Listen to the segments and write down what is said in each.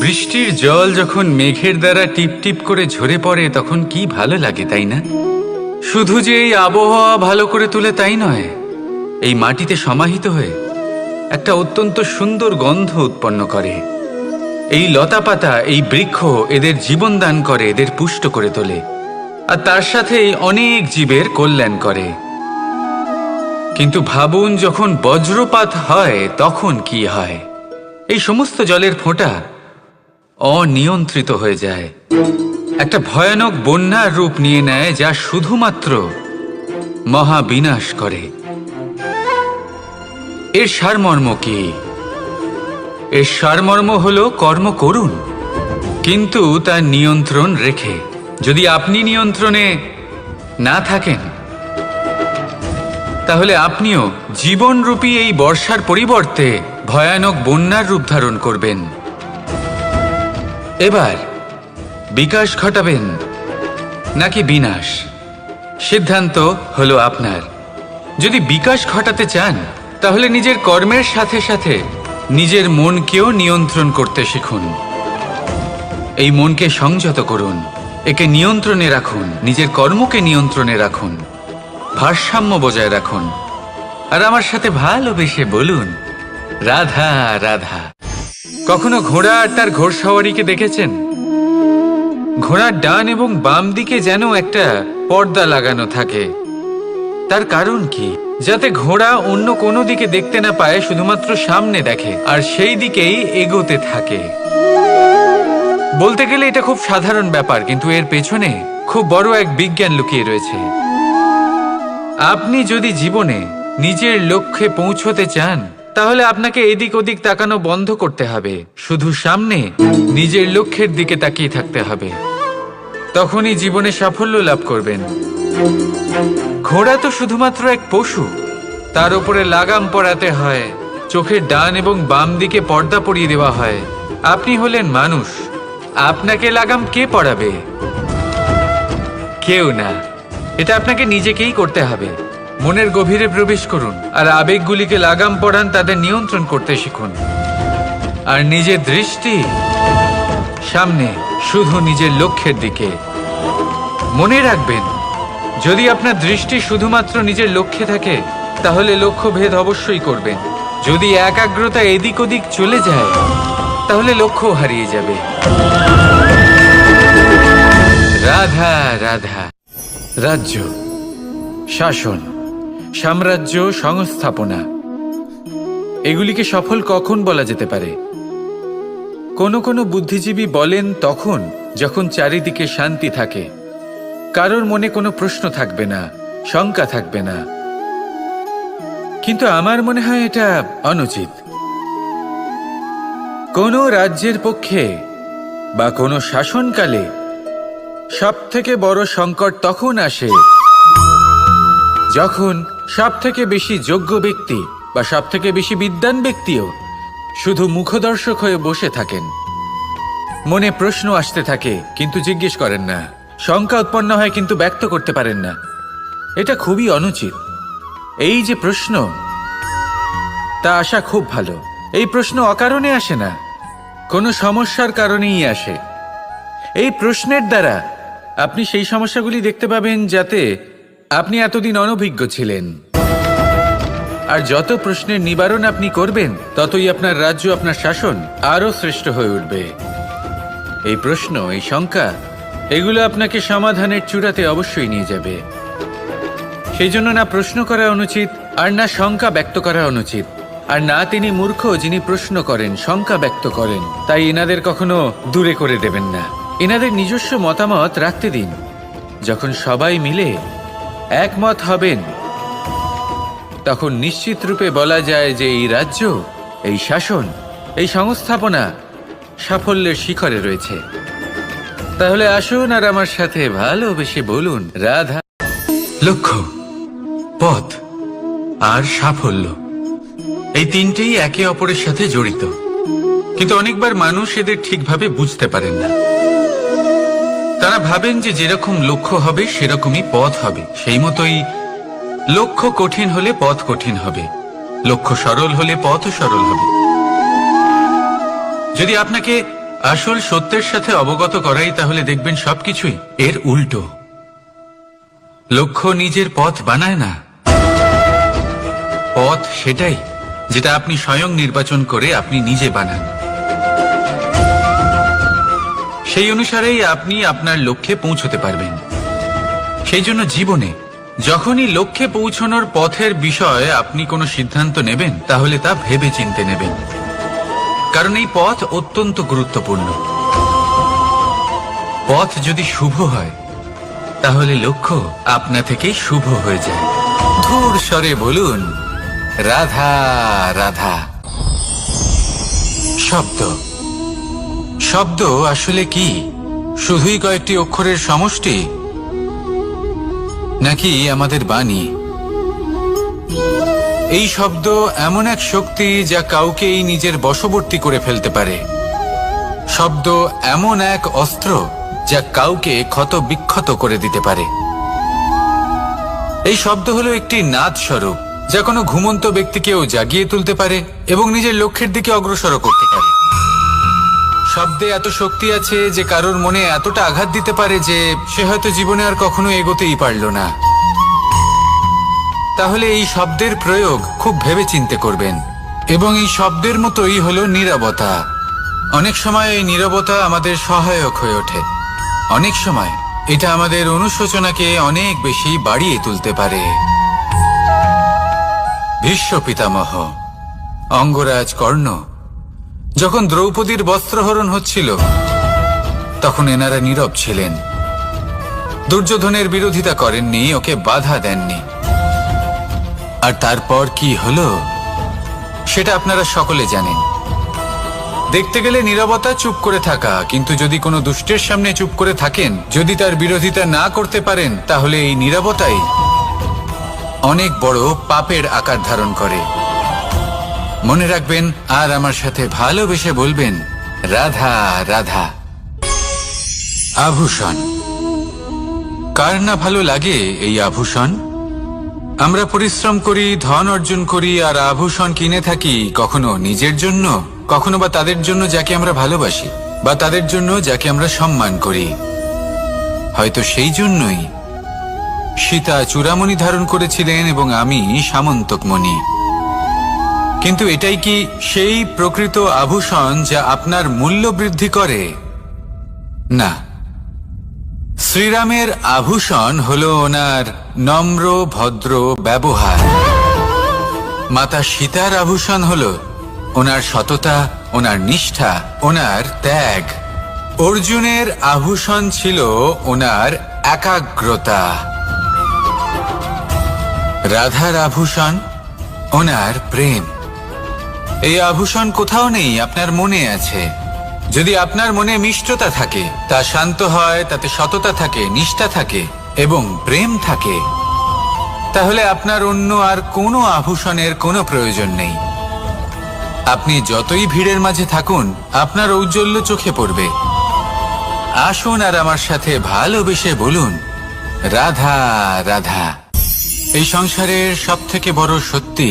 বৃষ্টির জল যখন মেঘের দ্বারা টিপ টিপ করে ঝরে পড়ে, তখন কি ভালো লাগে, তাই না? শুধু যে এই আবহাওয়া ভালো করে তুলে তাই নয়, এই মাটিতে সমাহিত হয়ে একটা অত্যন্ত সুন্দর গন্ধ উৎপন্ন করে। এই লতা পাতা এই বৃক্ষ এদের জীবন দান করে, এদের পুষ্ট করে তোলে, আর তার সাথেই অনেক জীবের কল্যাণ করে। কিন্তু ভাবুন, যখন বজ্রপাত হয়, তখন কি হয়? এই সমস্ত জলের ফোঁটা অনিয়ন্ত্রিত হয়ে যায়। একটা ভয়ানক বন্যার রূপ নিয়ে নেয় যা শুধুমাত্র মহাবিনাশ করে। এর সারমর্ম কি? এর সারমর্ম হল কর্ম করুন, কিন্তু তার নিয়ন্ত্রণ রেখে। যদি আপনি নিয়ন্ত্রণে না থাকেন, তাহলে আপনিও জীবনরূপী এই বর্ষার পরিবর্তে ভয়ানক বন্যার রূপ ধারণ করবেন। এবার বিকাশ ঘটাবেন নাকি বিনাশ? সিদ্ধান্ত হলো আপনার। যদি বিকাশ ঘটাতে চান, তাহলে নিজের কর্মের সাথে সাথে নিজের মনকেও নিয়ন্ত্রণ করতে শিখুন। এই মনকে সংযত করুন, একে নিয়ন্ত্রণে রাখুন, নিজের কর্মকে নিয়ন্ত্রণে রাখুন, ভারসাম্য বজায় রাখুন। আর আমার সাথে ভালোবেসে বলুন রাধা রাধা। কখনো ঘোড়া আর তার ঘোড়সাওয়ারিকে দেখেছেন? ঘোড়ার ডান এবং বাম দিকে যেন একটা পর্দা লাগানো থাকে। তার কারণ কি? যাতে ঘোড়া অন্য কোনো দিকে দেখতে না পায়, শুধুমাত্র সামনে দেখে, আর সেই দিকেই এগোতে থাকে। বলতে গেলে এটা খুব সাধারণ ব্যাপার, কিন্তু এর পেছনে খুব বড় এক বিজ্ঞান লুকিয়ে রয়েছে। আপনি যদি জীবনে নিজের লক্ষ্যে পৌঁছতে চান তাহলে আপনাকে এদিক ওদিক তাকানো বন্ধ করতে হবে। শুধু সামনে, নিজের লক্ষ্যের দিকে তাকিয়ে থাকতে হবে। তখনই জীবনে সাফল্য লাভ করবেন। ঘোড়া তো শুধুমাত্র এক পশু। তার উপরে লাগাম পরাতে হয়। চোখের ডান এবং বাম দিকে পর্দা পরিয়ে দেওয়া হয়। আপনি হলেন মানুষ। আপনাকে লাগাম কে পরাবে? কেউ না। এটা আপনাকে নিজেকেই করতে হবে। মনের গভীরে প্রবেশ করুন আর আবেগগুলিকে লাগাম পড়ান তাদের নিয়ন্ত্রণ করতে শিখুন। আর নিজের দৃষ্টি সামনে, শুধু নিজের লক্ষ্যের দিকে। মনে রাখবেন, যদি আপনার দৃষ্টি শুধুমাত্র নিজের লক্ষ্যে থাকে, তাহলে লক্ষ্য ভেদ অবশ্যই করবেন। যদি একাগ্রতা এদিক ওদিক চলে যায়, তাহলে লক্ষ্য হারিয়ে যাবে। রাধা রাধা। রাজ্য, শাসন। সাম্রাজ্য সংস্থাপনা। এগুলিকে সফল কখন বলা যেতে পারে? কোনো কোনো বুদ্ধিজীবী বলেন তখন, যখন চারিদিকে শান্তি থাকে। কারোর মনে কোনো প্রশ্ন থাকবে না, শঙ্কা থাকবে না। কিন্তু আমার মনে হয় এটা অনুচিত। কোনো রাজ্যের পক্ষে বা কোনো শাসনকালে সবথেকে বড় সংকট তখন আসে যখন সব থেকে বেশি যোগ্য ব্যক্তি বা সব থেকে বেশি বিদ্বান ব্যক্তিও শুধু মুখদর্শক হয়ে বসে থাকেন, মনে প্রশ্ন আসতে থাকে, কিন্তু জিজ্ঞেস করেন না। শঙ্কা উৎপন্ন হয়, কিন্তু ব্যক্ত করতে পারেন না। এটা খুবই অনুচিত। এই যে প্রশ্ন, তা আসা খুব ভালো। এই প্রশ্ন অকারণে আসে না। কোনো সমস্যার কারণেই আসে। এই প্রশ্নের দ্বারা আপনি সেই সমস্যাগুলি দেখতে পাবেন যাতে আপনি এতদিন অনভিজ্ঞ ছিলেন। আর যত প্রশ্নের নিবারণ আপনি করবেন, ততই আপনার রাজ্য, আপনার শাসন আরও শ্রেষ্ঠ হয়ে উঠবে। এই প্রশ্ন, এই শঙ্কা, এগুলো আপনাকে সমাধানের চূড়াতে অবশ্যই নিয়ে যাবে। সেই জন্য না প্রশ্ন করা অনুচিত, আর না শঙ্কা ব্যক্ত করা অনুচিত। আর না তিনি মূর্খ যিনি প্রশ্ন করেন, শঙ্কা ব্যক্ত করেন। তাই এনাদের কখনো দূরে করে দেবেন না। এনাদের নিজস্ব মতামত রাখতে দিন। যখন সবাই মিলে একমত হবেন। তখন নিশ্চিত রূপে বলা যায় যে এই রাজ্য, এই শাসন, এই সংস্থাপনা সাফল্যের শিখরে রয়েছে। তাহলে আসুন আর আমার সাথে ভালোবেসে বলুন। রাধা। লক্ষ্য, পথ আর সাফল্য। এই তিনটেই একে অপরের সাথে জড়িত। কিন্তু অনেকবার মানুষ এদের ঠিকভাবে বুঝতে পারেন না। তারা ভাবেন যে যেরকম লক্ষ্য হবে, সেরকমই পথ হবে। সেই মতোই লক্ষ্য কঠিন হলে পথ কঠিন হবে। লক্ষ্য সরল হলে পথ সরল হবে। যদি আপনাকে আসল সত্যের সাথে অবগত করাই, তাহলে দেখবেন সবকিছুই এর উল্টো। লক্ষ্য নিজের পথ বানায় না। পথ সেটাই, যেটা আপনি স্বয়ং নির্বাচন করে আপনি নিজে বানান। সেই অনুসারেই আপনি আপনার লক্ষ্যে পৌঁছতে পারবেন। সেই জন্য জীবনে, যখনই লক্ষ্যে পৌঁছানোর পথের বিষয়ে আপনি কোনো সিদ্ধান্ত নেবেন, তাহলে তা ভেবে চিনতে নেবেন। কারণ এই পথ অত্যন্ত গুরুত্বপূর্ণ। পথ যদি শুভ হয়, তাহলে লক্ষ্য আপনা থেকেই শুভ হয়ে যায়। ধূর স্বরে বলুন, রাধা রাধা। শব্দ। শব্দ আসলে কি? শুধুই কয়েকটি অক্ষরের সমষ্টি? নাকি আমাদের বাণী? এই শব্দ এমন এক শক্তি যা কাউকেই নিজের বশবর্তী করে ফেলতে পারে। শব্দ এমন এক অস্ত্র যা কাউকে ক্ষত বিক্ষত করে দিতে পারে। এই শব্দ হলো একটি নাদ স্বরূপ যা কোনো ঘুমন্ত ব্যক্তিকেও জাগিয়ে তুলতে পারে এবং নিজের লক্ষ্যের দিকে অগ্রসর করতে পারে। শব্দে এত শক্তি আছে যে কারোর মনে এতটা আঘাত দিতে পারে যে সে হয়তো জীবনে আর কখনো এগোতেই পারল না। তাহলে এই শব্দের প্রয়োগ খুব ভেবে চিন্তে করবেন। এবং এই শব্দের মতোই হলো নীরবতা। অনেক সময় এই নীরবতা আমাদের সহায়ক হয়ে ওঠে। অনেক সময় এটা আমাদের অনুশোচনাকে অনেক বেশি বাড়িয়ে তুলতে পারে। ভীষ্ম পিতামহ, অঙ্গরাজ কর্ণ যখন দ্রৌপদীর বস্ত্রহরণ হচ্ছিল, তখন এনারা নীরব ছিলেন। দুর্যোধনের বিরোধিতা করেননি, ওকে বাধা দেননি। আর তারপর কি হলো, সেটা আপনারা সকলে জানেন। দেখতে গেলে নীরবতা চুপ করে থাকা, কিন্তু যদি কোনো দুষ্টের সামনে চুপ করে থাকেন, যদি তার বিরোধিতা না করতে পারেন, তাহলে এই নীরবতাই অনেক বড় পাপের আকার ধারণ করে। মনে রাখবেন, আর আমার সাথে ভালোবেসে বলবেন, রাধা রাধা। আভূষণ। কার না ভালো লাগে এই আভূষণ? আমরা পরিশ্রম করি, ধন অর্জন করি, আর আভূষণ কিনে থাকি কখনো নিজের জন্য, কখনো বা তাদের জন্য যাকে আমরা ভালোবাসি, বা তাদের জন্য যাকে আমরা সম্মান করি। হয়তো সেই জন্যই সীতা চূড়ামণি ধারণ করেছিলেন এবং আমি সামন্তকমণি। কিন্তু এটাই কি সেই প্রকৃত আভূষণ যা আপনার মূল্য বৃদ্ধি করে? না। শ্রীরামের আভূষণ হল ওনার নম্র, ভদ্র ব্যবহার। মাতা সীতার আভূষণ হল ওনার সততা, ওনার নিষ্ঠা, ওনার ত্যাগ। অর্জুনের আভূষণ ছিল ওনার একাগ্রতা। রাধার আভূষণ, ওনার প্রেম। এই আভূষণ কোথাও নেই, আপনার মনে আছে। যদি আপনার মনে মিষ্টতা থাকে, তা শান্ত হয়, তাতে সততা থাকে, নিষ্ঠা থাকে এবং প্রেম থাকে, তাহলে আপনার অন্য আর কোনো আভূষণের কোনো প্রয়োজন নেই। আপনি যতই ভিড়ের মাঝে থাকুন, আপনার ঔজ্জ্বল্য চোখে পড়বে। আসুন আর আমার সাথে ভালোবেসে বলুন, রাধা রাধা। এই সংসারের সব থেকে বড় সত্যি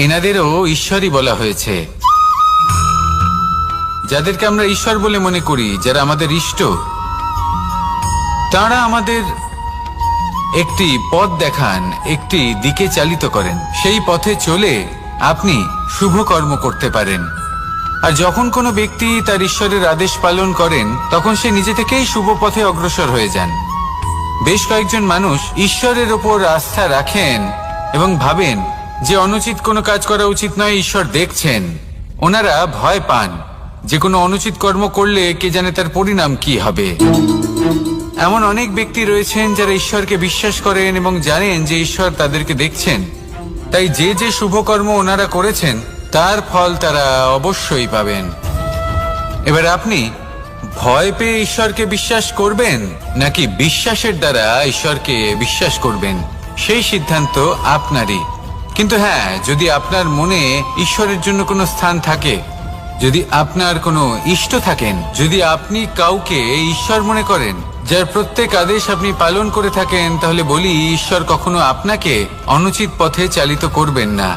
এনাদেরও ঈশ্বরই বলা হয়েছে। যাদেরকে আমরা ঈশ্বর বলে মনে করি, যারা আমাদের ইষ্ট, তারা আমাদের একটি পথ দেখান, একটি দিকে চালিত করেন। সেই পথে চলে আপনি শুভ কর্ম করতে পারেন। আর যখন কোনো ব্যক্তি তার ঈশ্বরের আদেশ পালন করেন, তখন সে নিজে থেকেই শুভ পথে অগ্রসর হয়ে যান। বেশ কয়েকজন মানুষ ঈশ্বরের ওপর আস্থা রাখেন এবং ভাবেন যে অনুচিত কোনো কাজ করা উচিত নয়, ঈশ্বর দেখছেন। ওনারা ভয় পান। যে কোনো অনুচিত কর্ম করলে কে জানে তার পরিণাম কি হবে। এমন অনেক ব্যক্তি রয়েছেন যারা ঈশ্বরকে বিশ্বাস করেন এবং জানেন যে ঈশ্বর তাদেরকে দেখছেন। তাই যে যে শুভকর্ম ওনারা করেছেন, তার ফল তারা অবশ্যই পাবেন। এবার আপনি ভয় পেয়ে ঈশ্বরকে বিশ্বাস করবেন, নাকি বিশ্বাসের দ্বারা ঈশ্বরকে বিশ্বাস করবেন? সেই সিদ্ধান্ত আপনারই। কিন্তু হ্যাঁ যদি আপনার মনে ঈশ্বরের জন্য কোনো স্থান থাকে, যদি আপনার কোনো ইষ্ট থাকেন, যদি আপনি কাউকে ঈশ্বর মনে করেন, যার প্রত্যেক আদেশ আপনি পালন করে থাকেন, তাহলে বলি ঈশ্বর কখনো আপনাকে অনুচিত পথে চালিত করবেন না।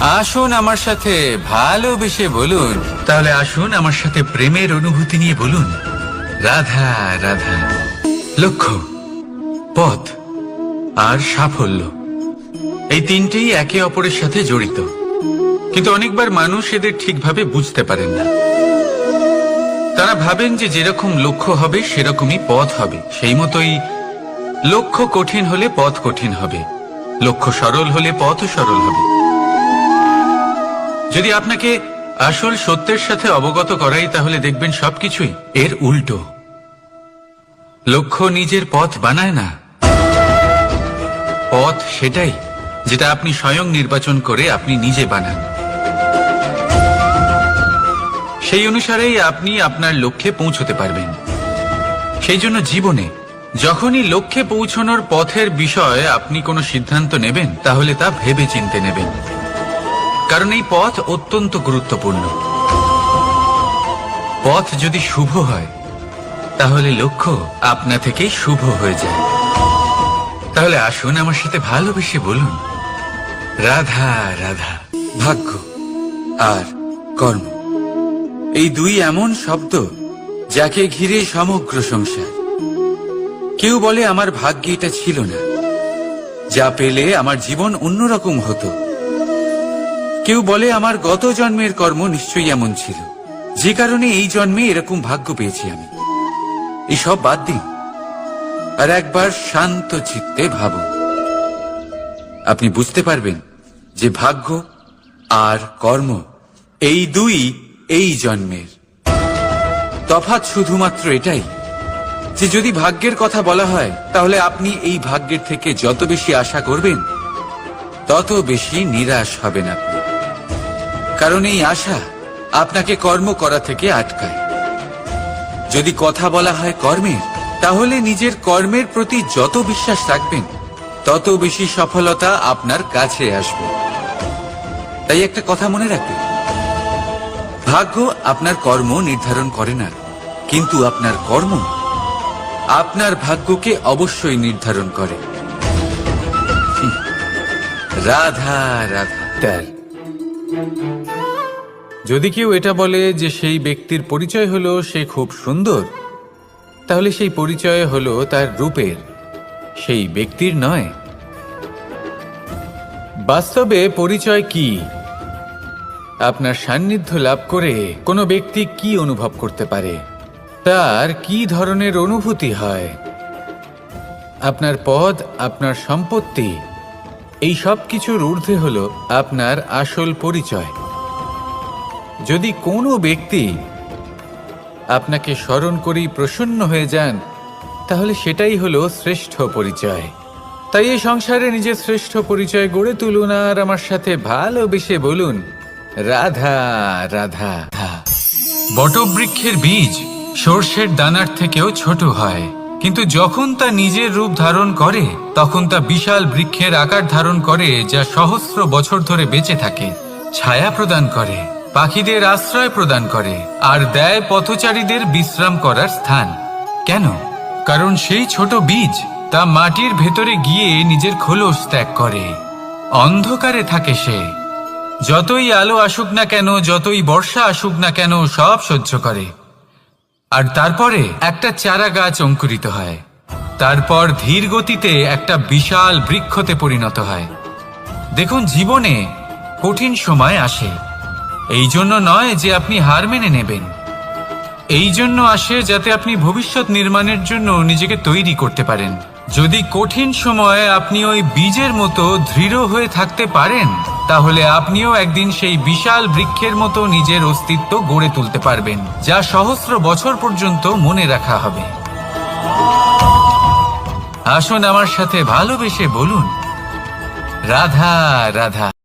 আসুন আমার সাথে ভালোবেসে বলুন। তাহলে আসুন আমার সাথে প্রেমের অনুভূতি নিয়ে বলুন। রাধা রাধা। লক্ষ্য, পথ আর সাফল্য। এই তিনটেই একে অপরের সাথে জড়িত। কিন্তু অনেকবার মানুষ এদের ঠিকভাবে বুঝতে পারেন না। তারা ভাবেন যে যেরকম লক্ষ্য হবে, সেরকমই পথ হবে। সেই মতোই লক্ষ্য কঠিন হলে পথ কঠিন হবে। লক্ষ্য সরল হলে পথও সরল হবে। যদি আপনাকে আসল সত্যের সাথে অবগত করাই, তাহলে দেখবেন সবকিছুই এর উল্টো। লক্ষ্য নিজের পথ বানায় না। পথ সেটাই। যেটা আপনি স্বয়ং নির্বাচন করে আপনি নিজে বানান। সেই অনুসারেই আপনি আপনার লক্ষ্যে পৌঁছতে পারবেন। সেই জন্য জীবনে যখনই লক্ষ্যে পৌঁছানোর পথের বিষয়ে আপনি কোনো সিদ্ধান্ত নেবেন, তাহলে তা ভেবে চিনতে নেবেন। কারণ এই পথ অত্যন্ত গুরুত্বপূর্ণ। পথ যদি শুভ হয়, তাহলে লক্ষ্য আপনা থেকেই শুভ হয়ে যায়। তাহলে আসুন আমার সাথে ভালোবেসে বলুন রাধা রাধা, ভাগ্য আর কর্ম। এই দুই এমন শব্দ যাকে ঘিরে সমগ্র সংসার। কেউ বলে, আমার ভাগ্যে এটা ছিল না। যা পেলে আমার জীবন অন্যরকম হতো। কেউ বলে, আমার গত জন্মের কর্ম নিশ্চয়ই এমন ছিল। যে কারণে এই জন্মে এরকম ভাগ্য পেয়েছি আমি। এসব বাদ দিন। আর একবার শান্ত চিত্তে ভাবুন। আপনি বুঝতে পারবেন যে ভাগ্য আর কর্ম এই দুই এই জন্মের। তফাৎ শুধুমাত্র এটাই যে যদি ভাগ্যের কথা বলা হয়, তাহলে আপনি এই ভাগ্যের থেকে যত বেশি আশা করবেন, তত বেশি নিরাশ হবেন আপনি। কারণ এই আশা আপনাকে কর্ম করা থেকে আটকায়। যদি কথা বলা হয় কর্মের, তাহলে নিজের কর্মের প্রতি যত বিশ্বাস রাখবেন তত বেশি সফলতা আপনার কাছে আসবে। তাই একটা কথা মনে রাখবেন। ভাগ্য আপনার কর্ম নির্ধারণ করে না, কিন্তু আপনার কর্ম আপনার ভাগ্যকে অবশ্যই নির্ধারণ করে। রাধা রাধা। তার যদি কেউ এটা বলে যে সেই ব্যক্তির পরিচয় হলো সে খুব সুন্দর, তাহলে সেই পরিচয় হলো তার রূপের। সেই ব্যক্তির নয়। বাস্তবে পরিচয় কি? আপনার সান্নিধ্য লাভ করে কোনো ব্যক্তি কি অনুভব করতে পারে? তার কি ধরনের অনুভূতি হয়? আপনার পদ, আপনার সম্পত্তি, এই সব কিছুর ঊর্ধ্বে হল আপনার আসল পরিচয়। যদি কোনো ব্যক্তি আপনাকে স্মরণ করেই প্রসন্ন হয়ে যান তাহলে সেটাই হলো শ্রেষ্ঠ পরিচয়। তাই এই সংসারে নিজের শ্রেষ্ঠ পরিচয় গড়ে তুলুন আর আমার সাথে ভালোবেসে বলুন, রাধা রাধা। বটবৃক্ষের বীজ সর্ষের দানার থেকেও ছোট হয়, কিন্তু যখন তা নিজের রূপ ধারণ করে, তখন তা বিশাল বৃক্ষের আকার ধারণ করে যা সহস্র বছর ধরে বেঁচে থাকে, ছায়া প্রদান করে, পাখিদের আশ্রয় প্রদান করে, আর দেয় পথচারীদের বিশ্রাম করার স্থান। কেন? কারণ সেই ছোট বীজ তা মাটির ভেতরে গিয়ে নিজের খোলস ত্যাগ করে। অন্ধকারে থাকে সে। যতই আলো আসুক না কেন, যতই বর্ষা আসুক না কেন, সব সহ্য করে। আর তারপরে একটা চারা গাছ অঙ্কুরিত হয়। তারপর ধীর গতিতে একটা বিশাল বৃক্ষতে পরিণত হয়। দেখুন, জীবনে কঠিন সময় আসে। এই জন্য নয় যে আপনি হার মেনে নেবেন। এই জন্য আসে যাতে আপনি ভবিষ্যৎ নির্মাণের জন্য নিজেকে তৈরি করতে পারেন। যদি কঠিন সময়ে আপনি ওই বীজের মতো দৃঢ় হয়ে থাকতে পারেন, তাহলে আপনিও একদিন সেই বিশাল বৃক্ষের মতো নিজের অস্তিত্ব গড়ে তুলতে পারবেন, যা সহস্র বছর পর্যন্ত মনে রাখা হবে। আসুন আমার সাথে ভালোবেসে বলুন, রাধা রাধা।